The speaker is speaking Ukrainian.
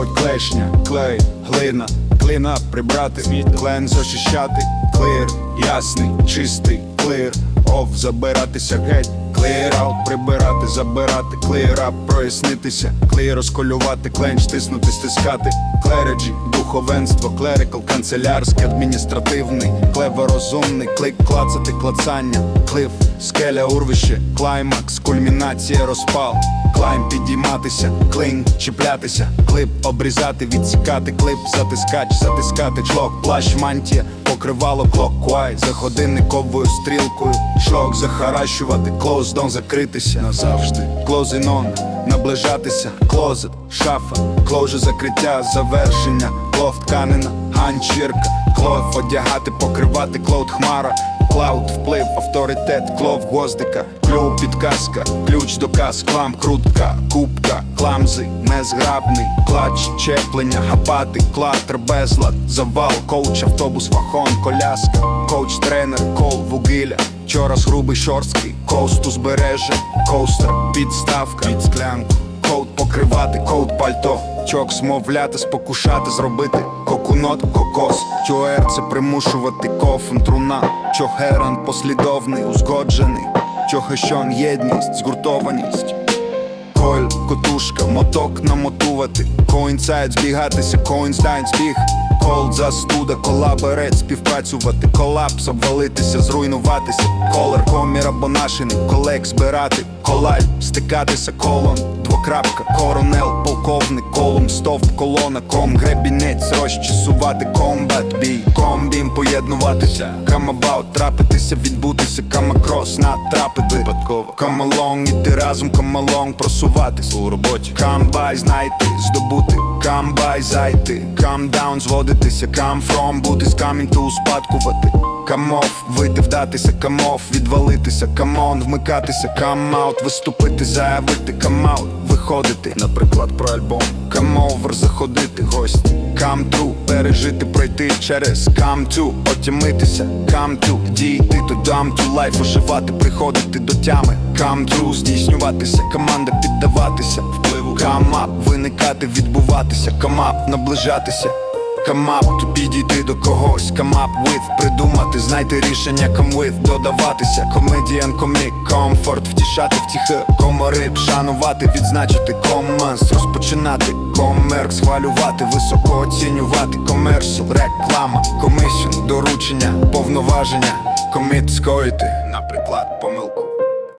Вогонь клешня, клей, глина, клина прибрати, клен зачищати, клир, ясний, чистий, клир оф, забиратися геть, клир аут, прибирати, забирати, клир ап, прояснитися, клей розколювати, кленч, тиснути, стискати, клереджі, духовенство, клерикал, канцелярський, адміністративний, клево розумний, клик, клацати, клацання, клиф, скеля, урвище, клаймакс, кульмінація, розпал, клайм, підійматися, клин, чіплятися, клип, обрізати, відсікати, клип, затискач, затискати, члок, плащ, мантія, покривало, клоквай, за годинниковою стрілкою, Шок захаращувати, клоуздон, закритися. Назавжди, клозинон, наближатися, клозет, шафа, кложе закриття, завершення, клов, тканина, ганчірка, клов, одягати, покривати, клоуд, хмара, Клауд, вплив, авторитет, клов, гвоздика, клюв, підказка, ключ до каз, клам, крутка, кубка, кламзи, незграбний, клач, чеплення, гапати, клатр, безлад, завал, коуч, автобус, фахон, коляска, коуч, тренер, кол, вугилля, чорас, грубий, шорсткий, коуст, узбереже, коустер, підставка, під склянку, коут покривати, коут пальто, чок, смовляти, спокушати, зробити кокунот, кокос, чоер це примушувати кофен, труна, чохеран послідовний, узгоджений, чохещон, єдність, згуртованість. Коль, котушка, моток намотувати, коінсайд збігатися, коінстайн збіг, колд застуда, колаборет, співпрацювати, колапс, обвалитися, зруйнуватися, колер, комір або нашини, колег збирати, колаль, стикатися, колон, двокрапка, коронел, полковник, колум, стовп, колона, ком, гребінець, розчісувати, комбат, бій, комбім, поєднуватися, камабаут, трапитися, відбутися, камакрос, натрапити. Випадково, камалонг, іти разом, камалонг, просуватись. У роботі, камбай, знайти, здобути, камбай, зайти, камдаун, зводитися, кам фром, бути з камінь, успадкувати. Камов, вийти, вдатися, камов, відвалитися, камон, вмикатися, камаут, виступити, заявити, камаут, виходити, наприклад, про альбом, камовер, заходити, гості, камтру, пережити, пройти через камту, отямитися, камту, дійти то дам ту лайф, оживати, приходити до тями, камтру, здійснюватися, команда піддаватися, впливу, камап, виникати, відбуватися, камап, наближатися. Камап, то підійти до когось, камап with придумати, знайти рішення, with додаватися, комедіан, комік, комфорт, втішати втіхи, комори, шанувати, відзначити команс, розпочинати комерк, схвалювати, високо оцінювати, комерсіл, реклама, комісіон, доручення, повноваження, коміт скоїти, наприклад, помилку.